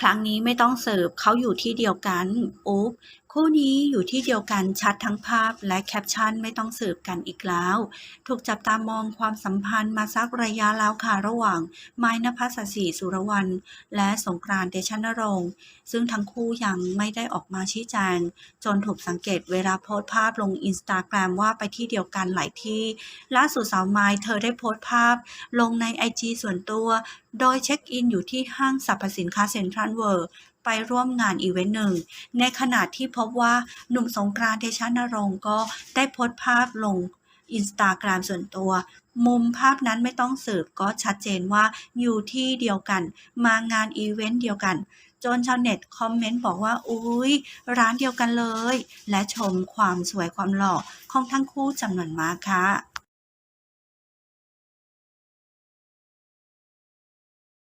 ครั้งนี้ไม่ต้องเสิร์ฟเขาอยู่ที่เดียวกัน อุ๊บ คู่นี้อยู่ที่เดียวกันชัดทั้งภาพและแคปชั่นไม่ต้องเสิร์ฟกันอีกแล้ว ถูกจับตามองความสัมพันธ์มาสักระยะแล้วค่ะระหว่าง ไม้นภัสสีสุรวรรณและสงกรานต์เดชนรงค์ซึ่งทั้งคู่ยังไม่ได้ออกมาชี้แจง จนถูกสังเกตเวลาโพสต์ภาพลงอินสตาแกรมว่าไปที่เดียวกันหลายที่ ล่าสุดสาวไม้เธอได้โพสต์ภาพ ลงในไอจีส่วนตัว โดยเช็คอินอยู่ที่ห้างสรรพสินค้าเซ็นทรัลเวิลด์ไปร่วมงานอีเวนต์หนึ่งในขณะที่พบว่าหนุ่มสงกรานต์เดชนรงค์ก็ได้โพสต์ภาพลงอินสตาแกรมส่วนตัว มุมภาพนั้นไม่ต้องสืบก็ชัดเจนว่าอยู่ที่เดียวกัน มางานอีเวนต์เดียวกัน จนชาวเน็ตคอมเมนต์บอกว่า อุ้ยร้านเดียวกันเลย และชมความสวยความหล่อของทั้งคู่จำนวนมากค่ะ